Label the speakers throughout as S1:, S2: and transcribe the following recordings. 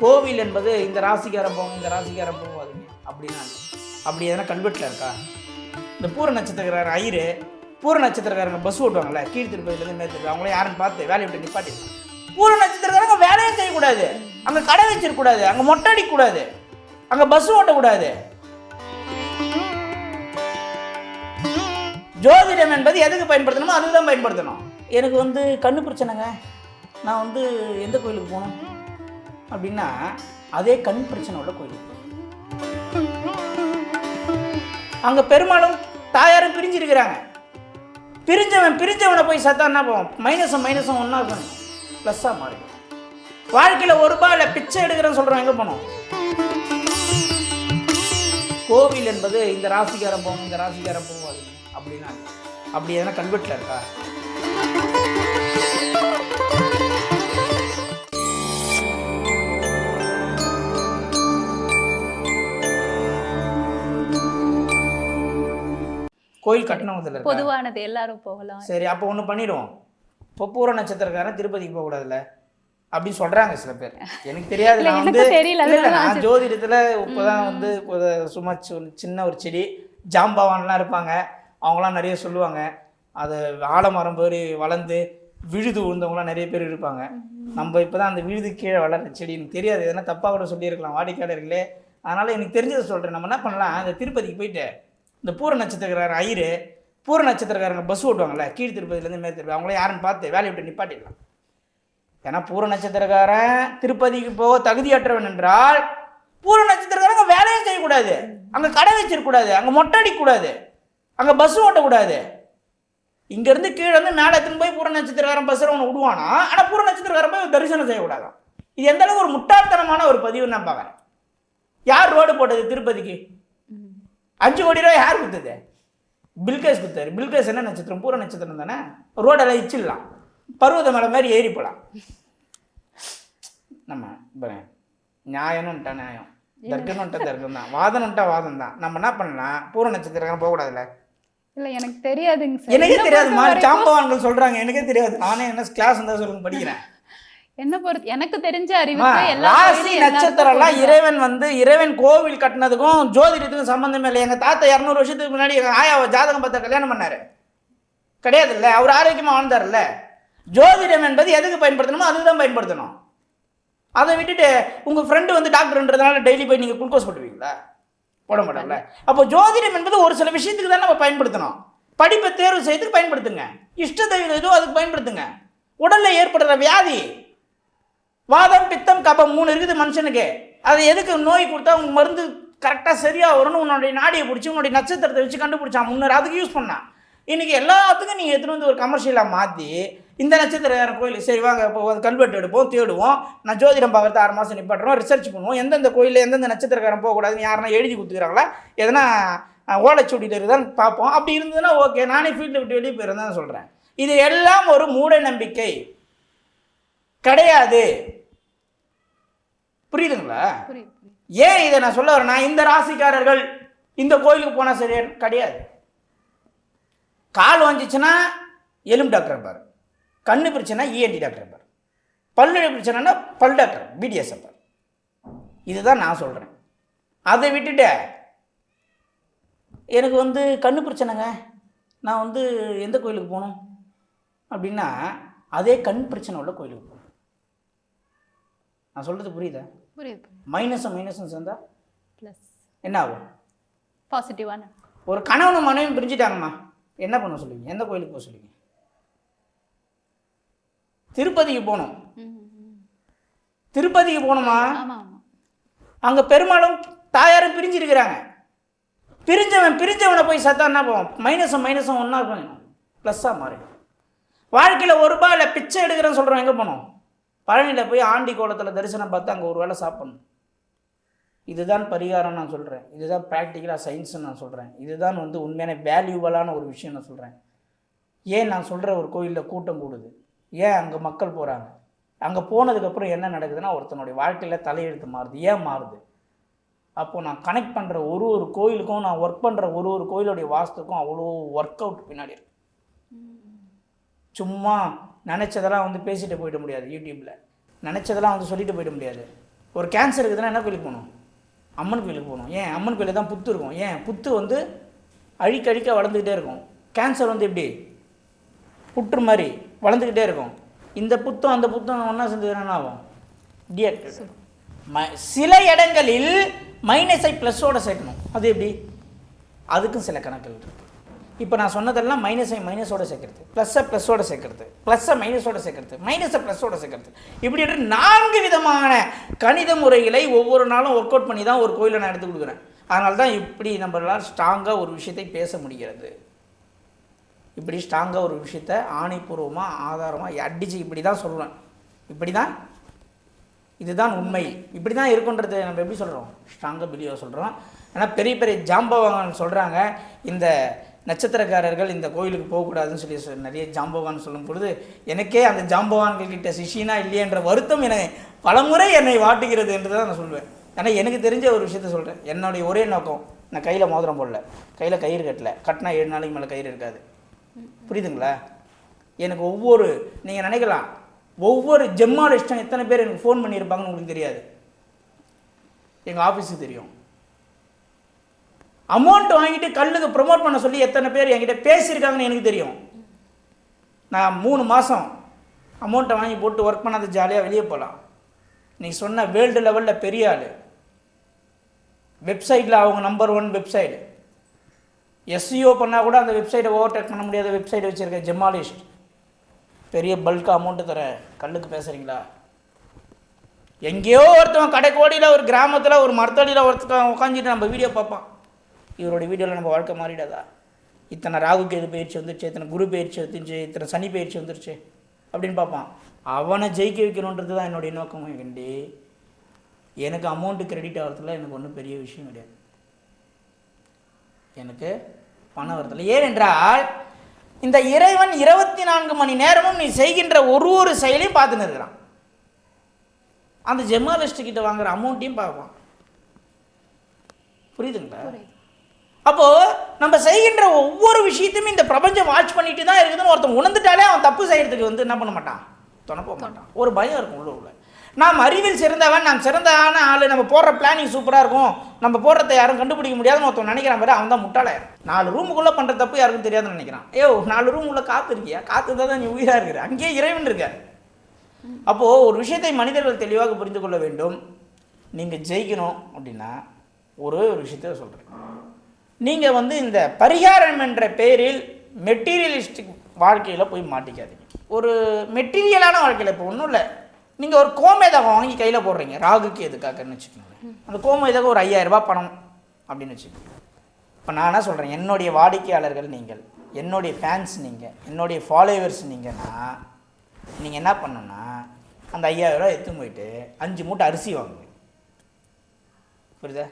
S1: கோவில் என்பது இந்த ராசிக்காரன் போங்க இந்த ராசிக்காரன் போகாதீங்க. அப்படின்னா அப்படி எதனா கல்வெட்டில் இருக்கா? இந்த பூர நட்சத்திரக்காரர் ஐயரு பூர நட்சத்திரக்காரங்க பஸ் ஓட்டுவாங்கல்ல கீழ் திருப்பதியிலேருந்து மேல் திருப்பதி அவங்கள யாருன்னு பார்த்து வேலையை விட்டு நிப்பாட்டிடலாம் பூர நட்சத்திரக்காரங்க வேலையே செய்யக்கூடாது. அங்கே கடை வச்சிருக்கக்கூடாது அங்கே மொட்டை அடிக்கக்கூடாது. அங்கே பஸ் ஓட்டக்கூடாது. ஜோதிடம் என்பது எதுக்கு பயன்படுத்தணுமோ அதுக்கு தான் பயன்படுத்தணும். எனக்கு வந்து கண்ணு பிரச்சனைங்க. நான் வந்து எந்த கோயிலுக்கு போகணும்? அப்படின்னா அதே கண் பிரச்சனை உள்ள கோயில் அங்க அங்கே பெரும்பாலும் தாயாரும் பிரிஞ்சிருக்கிறாங்க. பிரிஞ்சவன் பிரிஞ்சவனை போய் சத்தா என்ன போவோம் மைனஸும் மைனஸும் ஒன்றா இருக்கணும். ப்ளஸ்ஸாக மாறி வாழ்க்கையில் ஒரு ரூபாயில் பிச்சை எடுக்கிறேன்னு சொல்கிறோம் எங்கே போனோம் கோவில் என்பது இந்த ராசிக்காரன் போகும் இந்த ராசிக்காரன் போகும் அப்படின்னா. அப்படி எதனா கல்வெட்டில் இருக்கா? கோயில் இருக்கா?
S2: பொதுவானது எல்லாரும் போகலாம்.
S1: சரி அப்போ ஒன்று பண்ணிடுவோம். இப்போ பூர நட்சத்திரக்காரன் திருப்பதிக்கு போகக்கூடாதுல்ல அப்படின்னு சொல்கிறாங்க சில பேர். எனக்கு தெரியாது நான் வந்து
S2: தெரியல,
S1: நான் ஜோதிடத்தில் இப்போ தான் வந்து சும்மா சின்ன ஒரு செடி ஜாம்பவான்லாம் இருப்பாங்க. அவங்களாம் நிறைய சொல்லுவாங்க. அது ஆலமரம் பேர் வளர்ந்து விழுது விழுந்தவங்களாம் நிறைய பேர் இருப்பாங்க. நம்ம இப்போ தான் அந்த விழுது கீழே வளர்ற செடி எனக்கு தெரியாது. எதனா தப்பாக கூட சொல்லியிருக்கலாம் வாடிக்கையாளர்களே. அதனால் எனக்கு தெரிஞ்சதை சொல்கிறேன் நம்ம என்ன பண்ணலாம்? அந்த திருப்பதிக்கு போயிட்டு இந்த பூர நட்சத்திரக்காரர் ஐயரு பூர நட்சத்திரக்காரங்க பஸ் ஓட்டுவாங்கல்ல கீழ் திருப்பதியிலேருந்து மேல் திருப்பதி அவங்கள யாருன்னு பார்த்து வேலையை விட்டு நிப்பாட்டிடலாம். ஏன்னா பூர நட்சத்திரக்காரன் திருப்பதிக்கு போக தகுதியற்றவன் என்றால் பூர நட்சத்திரக்காரங்க வேலையே செய்யக்கூடாது. அங்கே கடை வச்சிருக்கக்கூடாது. அங்கே மொட்டை அடிக்கக்கூடாது. அங்கே பஸ் ஓட்டக்கூடாது. இங்கேருந்து கீழே வந்து மேலே எடுத்துன்னு போய் பூர நட்சத்திரக்காரன் பஸ்ஸில் ஒன்று விடுவானா? ஆனால் பூர நட்சத்திரக்காரன் போய் தரிசனம் செய்யக்கூடாதான். இது எந்த அளவுக்கு ஒரு முட்டாள்தனமான ஒரு பதிவு நான் பார்க்குறேன். யார் ரோடு போட்டது திருப்பதிக்கு? அஞ்சு கோடி ரூபாய் யார் கொடுத்தது? பில்கேஸ் கொடுத்தாரு. பில்கேஸ் என்ன நட்சத்திரம்? பூர நட்சத்திரம் தானே? ரோடெல்லாம் இச்சிடலாம். பருவத மலை மாதிரி ஏறி போகலாம் நம்ம இப்போ நியாயம்னுட்டா நியாயம். தர்க்கம்னுட்டா தர்க்கம் தான் வாதம்னுட்டா வாதம் தான் நம்ம என்ன பண்ணலாம்? பூர நட்சத்திரம் போகக்கூடாதுல்ல?
S2: இல்ல எனக்கு தெரியாதுங்க சார்.
S1: எனக்கே தெரியாது. மாதிரி சாம்பவான்கள் சொல்றாங்க. எனக்கே தெரியாது. நானே என்ன கிளாஸ் இருந்தா சொல்லுங்க படிக்கிறேன்.
S2: என்ன பொறுத்து எனக்கு தெரிஞ்ச எல்லா
S1: ராசி நட்சத்திரம்லாம். இறைவன் வந்து இறைவன் கோவில் கட்டினதுக்கும் ஜோதிடத்துக்கும் சம்பந்தமே இல்லை. எங்க தாத்தா இரநூறு வருஷத்துக்கு முன்னாடி ஆயாவை ஜாதகம் பார்த்த கல்யாணம் பண்ணாரு. கிடையாதுல்ல? அவர் ஆரோக்கியமா வாழ்ந்தார்ல ஜோதிடம் என்பது எதுக்கு பயன்படுத்தணுமோ அதுக்கு தான் பயன்படுத்தணும். அதை விட்டுட்டு உங்க ஃப்ரெண்டு வந்து டாக்டர்ன்றதுனால டெய்லி போய் நீங்க குளுக்கோஸ் போட்டுவீங்களா போட மாட்டோம்ல. அப்போ ஜோதிடம் என்பது ஒரு சில விஷயத்துக்கு தான் நம்ம பயன்படுத்தணும். படிப்பை தேர்வு செய்யறதுக்கு பயன்படுத்துங்க. இஷ்ட தெய்வம் எதுவும் அதுக்கு பயன்படுத்துங்க. உடல்ல ஏற்படுற வியாதி வாதம் பித்தம் கபம் மூணு இருக்குது மனுஷனுக்கு. அது எதுக்கு நோய் கொடுத்தா உங்க மருந்து கரெக்டாக சரியாக வரும்னு உன்னுடைய நாடியை பிடிச்சி உன்னுடைய நட்சத்திரத்தை வச்சு கண்டுபிடிச்சான். முன்னர் அதுக்கு யூஸ் பண்ணான். இன்னைக்கு எல்லாத்துக்கும் நீங்கள் எடுத்துகிட்டு வந்து ஒரு கமர்ஷியலாக மாற்றி இந்த நட்சத்திரம் வேறு கோயில் சரி வாங்க இப்போ கல்வெட்டு எடுப்போம் தேடுவோம். நான் ஜோதிடம் பார்க்குறது ஆறு மாதம் நிப்பாட்டுறோம் ரிசர்ச் பண்ணுவோம். எந்தெந்த கோயிலில் எந்தெந்த நட்சத்திரக்காரன் போகக்கூடாதுன்னு யாருன்னா எழுதி கொடுத்துக்கிறாங்களா? எதனா ஓலைச்சுவடியில் இருக்குதான்னு பார்ப்போம். அப்படி இருந்ததுன்னா ஓகே நானே ஃபீல்டு விட்டு வெளியே போயிருந்தேன் சொல்கிறேன் இது எல்லாம் ஒரு மூட நம்பிக்கை. கிடையாது. புரியுதுங்களா?
S2: புரியுது புரியுது.
S1: ஏன் இதை நான் சொல்ல வரேன்னா இந்த ராசிக்காரர்கள் இந்த கோயிலுக்கு போனால் சரியா கிடையாது. கால் வந்துச்சுன்னா எலும்பு டாக்டர் பாரு கண்ணு பிரச்சனை இஎன்டி டாக்டர் பாரு பல்லு பிரச்சனைனா பல் டாக்டர் பிடிஎஸ் பாரு இதுதான் நான் சொல்கிறேன் அதை விட்டுட்டு எனக்கு வந்து கண்ணு பிரச்சனைங்க. நான் வந்து எந்த கோயிலுக்கு போகணும்? அப்படின்னா அதே கண் பிரச்சனை உள்ள கோயிலுக்கு போகணும். நான் சொல்கிறது புரியுதா?
S2: புரியுது.
S1: மைனஸும் மைனஸும் சேர்ந்தா
S2: ப்ளஸ்
S1: என்ன ஆகும்?
S2: பாசிட்டிவான
S1: ஒரு கணவனும் மனைவியும் பிரிஞ்சுட்டாங்கம்மா. என்ன பண்ண சொல்லுவீங்க? எந்த கோயிலுக்கு போக சொல்லுவீங்க? திருப்பதிக்கு போகணும். திருப்பதிக்கு போகணுமா? அங்கே பெரும்பாலும் தாயாரும் பிரிஞ்சிருக்கிறாங்க. பிரிஞ்சவன் பிரிஞ்சவனை போய் சத்தா என்ன போவோம் மைனஸும் மைனஸும் ஒன்றா இருக்கும் ப்ளஸ்ஸாக மாறிடும். வாழ்க்கையில் ஒரு ரூபாயில் பிச்சை எடுக்கிறேன்னு சொல்கிறோம் எங்கே போனோம் பழனியில் போய் ஆண்டி கோலத்தில் தரிசனம் பார்த்து அங்கே ஒரு வேளை சாப்பிடணும். இதுதான் பரிகாரம் நான் சொல்கிறேன் இதுதான் ப்ராக்டிக்கலாக சயின்ஸ்னு நான் சொல்கிறேன் இதுதான் வந்து உண்மையான வேல்யூபலான ஒரு விஷயம் நான் சொல்கிறேன் ஏன் நான் சொல்கிற ஒரு கோயிலில் கூட்டம் கூடுது? ஏன் அங்கே மக்கள் போகிறாங்க அங்கே போனதுக்கப்புறம் என்ன நடக்குதுன்னா ஒருத்தனுடைய வாழ்க்கையில் தலையெழுத்து மாறுது. ஏன் மாறுது? அப்போது நான் கனெக்ட் பண்ணுற ஒரு ஒரு கோயிலுக்கும் நான் ஒர்க் பண்ணுற ஒரு ஒரு கோயிலுடைய வாஸ்துக்கும் அவ்வளோ ஒர்க் அவுட் பின்னாடி இருக்கு. சும்மா நினச்சதெல்லாம் வந்து பேசிட்டு போயிட முடியாது யூடியூப்பில் நினச்சதெல்லாம் வந்து சொல்லிட்டு போயிட முடியாது. ஒரு கேன்சர் இருக்குதுன்னா என்ன கோயிலுக்கு போகணும்? அம்மன் கோயிலுக்கு போகணும். ஏன்? அம்மன் கோயிலில் தான் புத்து இருக்கும். ஏன்? புத்து வந்து அழிக்க அழிக்க வளர்ந்துக்கிட்டே இருக்கும். கேன்சர் வந்து எப்படி? புற்று மாதிரி வளர்ந்துக்கிட்டே இருக்கும். இந்த புத்தம் அந்த புத்தம் ஒன்றா சேர்ந்து என்ன ஆகும்? டிஆக்டிவேட் ம சில இடங்களில் மைனஸை ப்ளஸ்ஸோடு சேர்க்கணும். அது எப்படி? அதுக்கும் சில கணக்குகள் இருக்குது இப்போ நான் சொன்னதெல்லாம் மைனஸை மைனஸோட சேர்க்கறது. ப்ளஸ்ஸை ப்ளஸ்ஸோட சேர்க்கறது. ப்ளஸ்ஸை மைனஸோட சேர்க்கறது. மைனஸை ப்ளஸ்ஸோட சேர்க்கறது. இப்படி என்று நான்கு விதமான கணித முறைகளை ஒவ்வொரு நாளும் ஒர்க் அவுட் பண்ணி தான் ஒரு கோயிலை நான் எடுத்து கொடுக்குறேன். அதனால தான் இப்படி நம்மளால் ஸ்ட்ராங்காக ஒரு விஷயத்தை பேச முடிகிறது. இப்படி ஸ்ட்ராங்காக ஒரு விஷயத்த ஆணைப்பூர்வமாக ஆதாரமாக அடித்து இப்படி தான் சொல்லுவேன் இப்படி தான்? இதுதான் உண்மை. இப்படி தான் இருக்குன்றது நம்ம எப்படி சொல்கிறோம் ஸ்ட்ராங்காக பிலியாக சொல்கிறோம் ஆனால் பெரிய பெரிய ஜாம்பவான் சொல்கிறாங்க இந்த நட்சத்திரக்காரர்கள் இந்த கோயிலுக்கு போகக்கூடாதுன்னு சொல்லி நிறைய ஜாம்பவான் சொல்லும் பொழுது எனக்கே அந்த ஜாம்பவான்கள் கிட்ட சிஷினா இல்லையன்ற வருத்தம் என்னை பலமுறை என்னை வாட்டுகிறது என்று தான் நான் சொல்லுவேன் ஆனால் எனக்கு தெரிஞ்ச ஒரு விஷயத்த சொல்கிறேன் என்னுடைய ஒரே நோக்கம் நான் கையில் மோதிரம் போடல. கையில் கயிறு கட்டல. கட்டினா ஏழு நாளைக்கு மேலே கயிறு இருக்காது. புரியுதுங்களா? எனக்கு ஒவ்வொரு நீங்கள் நினைக்கலாம் ஒவ்வொரு ஜெம்மாலிஸ்டும் எத்தனை பேர் எனக்கு ஃபோன் பண்ணியிருப்பாங்கன்னு உங்களுக்கு தெரியாது. எங்கள் ஆஃபீஸுக்கு தெரியும். அமௌண்ட் வாங்கிட்டு கல்லுக்கு ப்ரொமோட் பண்ண சொல்லி எத்தனை பேர் என்கிட்ட பேசியிருக்காங்கன்னு எனக்கு தெரியும். நான் மூணு மாதம் அமௌண்ட்டை வாங்கி போட்டு ஒர்க் பண்ணாத ஜாலியாக வெளியே போகலாம் நீ சொன்ன வேர்ல்டு லெவலில் பெரிய ஆள். வெப்சைட்டில் அவங்க நம்பர் ஒன் வெப்சைட் எஸ்சிஓ பண்ணால் கூட அந்த வெப்சைட்டை ஓவர்டேக் பண்ண முடியாத வெப்சைட் வச்சுருக்கேன் ஜெமாலிஸ்ட் பெரிய பல்க் அமௌண்ட்டு தரேன் கல்லுக்கு பேசுகிறீங்களா எங்கேயோ ஒருத்தவன் கடைக்கோடியில் ஒரு கிராமத்தில் ஒரு மரத்தடியில் ஒருத்தன் உட்காந்துட்டு நம்ம வீடியோ பார்ப்பான். இவருடைய வீடியோவில் நம்ம வாழ்க்கை மாறிடாதா? இத்தனை ராகு கேது பயிற்சி வந்துருச்சு இத்தனை குரு பயிற்சி வந்துருச்சு இத்தனை சனி பயிற்சி வந்துருச்சு அப்படின்னு பார்ப்பான். அவனை ஜெயிக்க வைக்கணுன்றது தான் என்னுடைய நோக்கம். வேண்டி எனக்கு அமௌண்ட்டு கிரெடிட் ஆகிறதுல எனக்கு ஒன்றும் பெரிய விஷயம் கிடையாது. எனக்கு பணம் வரதில்லை. ஏனென்றால் இந்த இறைவன் இருபத்தி நான்கு மணி நேரமும் நீ செய்கின்ற ஒரு ஒரு செயலையும் பார்த்துன்னு இருக்கிறான். அந்த ஜெர்மாலிஸ்ட் கிட்ட வாங்குற அமௌண்ட்டையும் பார்ப்பான். புரியுதுங்களா?
S2: புரியுது
S1: அப்போ நம்ம செய்கின்ற ஒவ்வொரு விஷயத்தையும் இந்த பிரபஞ்சம் வாட்ச் பண்ணிட்டு தான் இருக்குதுன்னு ஒருத்தன் உணர்ந்துட்டாலே அவன் தப்பு செய்யறதுக்கு வந்து என்ன பண்ண மாட்டான்? துணப்ப மாட்டான். ஒரு பயம் இருக்கும் உள்ள உள்ள. நாம் அறிவில் சிறந்தவன் நாம் சிறந்தான ஆள் நம்ம போடுற பிளானிங் சூப்பராக இருக்கும். நம்ம போடுறத யாரும் கண்டுபிடிக்க முடியாதுன்னு ஒருத்தன் நினைக்கிறான் பாரு அவன் தான் முட்டாளாயிரும் நாலு ரூமுக்குள்ளே பண்ணுற தப்பு யாருக்கும் தெரியாதுன்னு நினைக்கிறான். ஐயோ நாலு ரூம் உள்ள காத்து இருக்கியா? காத்து இருந்தால் தான் நீ உயிராக இருக்கிற. அங்கேயே இறைவன் இருக்கார். அப்போது ஒரு விஷயத்தை மனிதர்கள் தெளிவாக புரிந்து கொள்ள வேண்டும். நீங்கள் ஜெயிக்கணும் அப்படின்னா ஒரே ஒரு விஷயத்த சொல்கிறேன் நீங்கள் வந்து இந்த பரிகாரம் என்ற பெயரில் மெட்டீரியலிஸ்டிக் வாழ்க்கையில் போய் மாட்டிக்காதீங்க. ஒரு மெட்டீரியலான வாழ்க்கையில் இப்போ ஒன்றும் இல்லை. நீங்கள் ஒரு கோமேதகம் வாங்கி கையில் போடுறீங்க. ராகுக்கு எதுக்காகன்னு வச்சுக்கோங்களேன். அந்த கோமேதகம் ஒரு ஐயாயிரரூபா பணம் அப்படின்னு வச்சுக்கோங்க. இப்போ நான் என்ன சொல்கிறேன் என்னுடைய வாடிக்கையாளர்கள் நீங்கள் என்னுடைய ஃபேன்ஸ் நீங்கள் என்னுடைய ஃபாலோவர்ஸ் நீங்கன்னா நீங்கள் என்ன பண்ணணும்னா அந்த 5000 எடுத்துன்னு போயிட்டு அஞ்சு மூட்டை அரிசி வாங்குங்க. புரியுதா?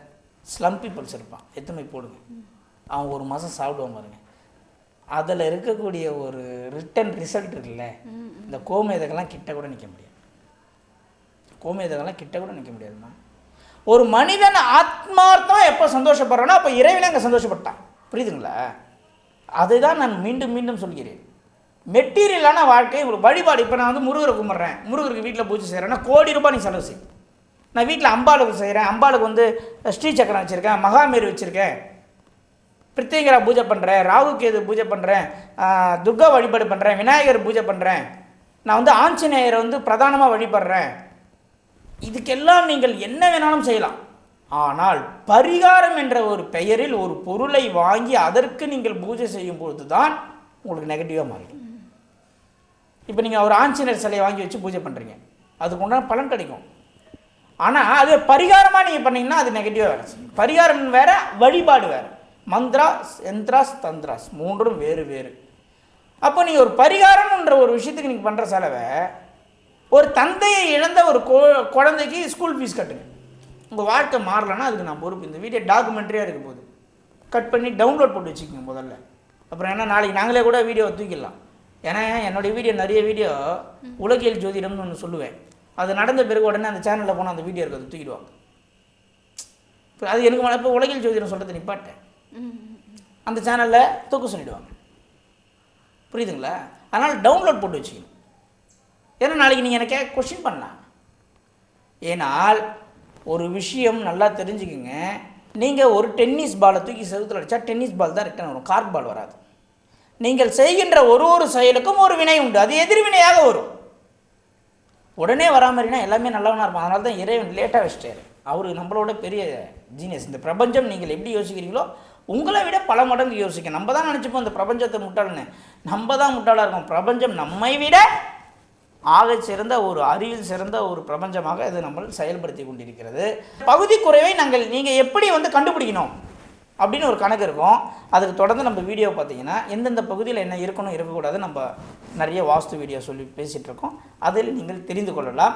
S1: ஸ்லம் பீப்புள்ஸ் இருப்பான். எத்தனை போய் போடுங்க. அவன் ஒரு மாதம் சாப்பிடுவான் பாருங்க. அதில் இருக்கக்கூடிய ஒரு ரிட்டன் ரிசல்ட் இருக்குல்ல இந்த கோமேதகெல்லாம் கிட்ட கூட நிற்க முடியாது. கோமேதகெல்லாம் கிட்ட கூட நிற்க முடியாதுமா ஒரு மனிதன் ஆத்மார்த்தம் எப்போ சந்தோஷப்படுறானோ அப்போ இறைவனே அங்கே சந்தோஷப்பட்டான். புரியுதுங்களா? அதுதான் நான் மீண்டும் மீண்டும் சொல்கிறேன். மெட்டீரியலான வாழ்க்கை ஒரு வழிபாடு. இப்போ நான் வந்து முருகரை கும்பிட்றேன். முருகருக்கு வீட்டில் பூஜை செய்கிறேன்னா கோடி ரூபாய் நீ செலவு செய். நான் வீட்டில் அம்பாளுக்கு செய்கிறேன் அம்பாளுக்கு வந்து ஸ்ரீ சக்கரம் வச்சுருக்கேன் மகாமேரு வச்சுருக்கேன். பிரித்திங்கரா பூஜை பண்ணுறேன் ராகு கேது பூஜை பண்ணுறேன் துர்கா வழிபாடு பண்ணுறேன் விநாயகர் பூஜை பண்ணுறேன் நான் வந்து ஆஞ்சநேயரை வந்து பிரதானமாக வழிபடுறேன். இதுக்கெல்லாம் நீங்கள் என்ன வேணாலும் செய்யலாம். ஆனால் பரிகாரம் என்ற ஒரு பெயரில் ஒரு பொருளை வாங்கி அதற்கு நீங்கள் பூஜை செய்யும் பொழுது தான் உங்களுக்கு நெகட்டிவாக மாறிடும். இப்போ நீங்கள் ஒரு ஆஞ்சநேயர் சிலையை வாங்கி வச்சு பூஜை பண்ணுறீங்க அதுக்கு உண்டான பலன் கிடைக்கும். ஆனால் அது பரிகாரமாக நீங்கள் பண்ணீங்கன்னா அது நெகட்டிவாக வேலை செய்யும். பரிகாரம் வேற வழிபாடு வேற. மந்த்ரா யந்த்ராஸ் தந்த்ராஸ் மூன்றும் வேறு வேறு. அப்போ நீங்கள் ஒரு பரிகாரம்ன்ற ஒரு விஷயத்துக்கு நீங்கள் பண்ணுற செலவை ஒரு தந்தையை இழந்த ஒரு குழந்தைக்கு ஸ்கூல் ஃபீஸ் கட்டுங்க. உங்கள் வாழ்க்கை மாறலன்னா அதுக்கு நான் பொறுப்பு. இந்த வீடியோ டாக்குமெண்ட்ரியாக இருக்க போகுது கட் பண்ணி டவுன்லோட் போட்டு வச்சுக்கோங்க முதல்ல. அப்புறம் என்ன நாளைக்கு நாங்களே கூட வீடியோ தூக்கிடலாம். ஏன்னா என்னுடைய வீடியோ நிறைய வீடியோ உலகியல் ஜோதிடம்னு ஒன்று சொல்லுவேன். அது நடந்த பிறகு உடனே அந்த சேனலில் போனால் அந்த வீடியோ இருக்கிறது தூக்கிடுவாங்க. இப்போ அது எனக்கு இப்போ உலகில் ஜோதிடம் சொல்கிறது நிப்பாட்டேன். அந்த சேனலில் தூக்க சொல்லிடுவாங்க. புரியுதுங்களா? அதனால் டவுன்லோட் போட்டு வச்சுக்கணும். ஏன்னா நாளைக்கு நீங்கள் எனக்கு கொஷின் பண்ணலாம். ஏனால் ஒரு விஷயம் நல்லா தெரிஞ்சுக்குங்க. நீங்கள் ஒரு டென்னிஸ் பாலை தூக்கி செவத்தில் அடித்தா டென்னிஸ் பால் தான் ரிட்டர்ன் வரும். கார்க் பால் வராது. நீங்கள் செய்கின்ற ஒரு ஒரு செயலுக்கும் ஒரு வினை உண்டு. அது எதிர்வினையாக வரும். உடனே வரா மாதிரினா எல்லாமே நல்லவனாக இருப்பான். அதனால தான் இறைவன் லேட்டாக வச்சிட்டாரு. அவர் நம்மளோட பெரிய ஜீனியஸ் இந்த பிரபஞ்சம் நீங்கள் எப்படி யோசிக்கிறீங்களோ உங்களை விட பல மடங்கு யோசிக்க. நம்ம தான் நினச்சிப்போம் இந்த பிரபஞ்சத்தை முட்டாள்னு. நம்ம தான் முட்டாளாக இருக்கோம். பிரபஞ்சம் நம்மை விட ஆக சிறந்த ஒரு அறிவில் சிறந்த ஒரு பிரபஞ்சமாக இது நம்ம செயல்படுத்தி கொண்டிருக்கிறது. பகுதி குறைவை நாங்கள் நீங்கள் எப்படி வந்து கண்டுபிடிக்கணும்? அப்படின்னு ஒரு கணக்கு இருக்கும். அதுக்கு தொடர்ந்து நம்ம வீடியோ பார்த்தீங்கன்னா எந்தெந்த பகுதியில் என்ன இருக்கணும் இருக்கக்கூடாது நம்ம நிறைய வாஸ்து வீடியோ சொல்லி பேசிகிட்ருக்கோம் அதில் நீங்கள் தெரிந்து கொள்ளலாம்.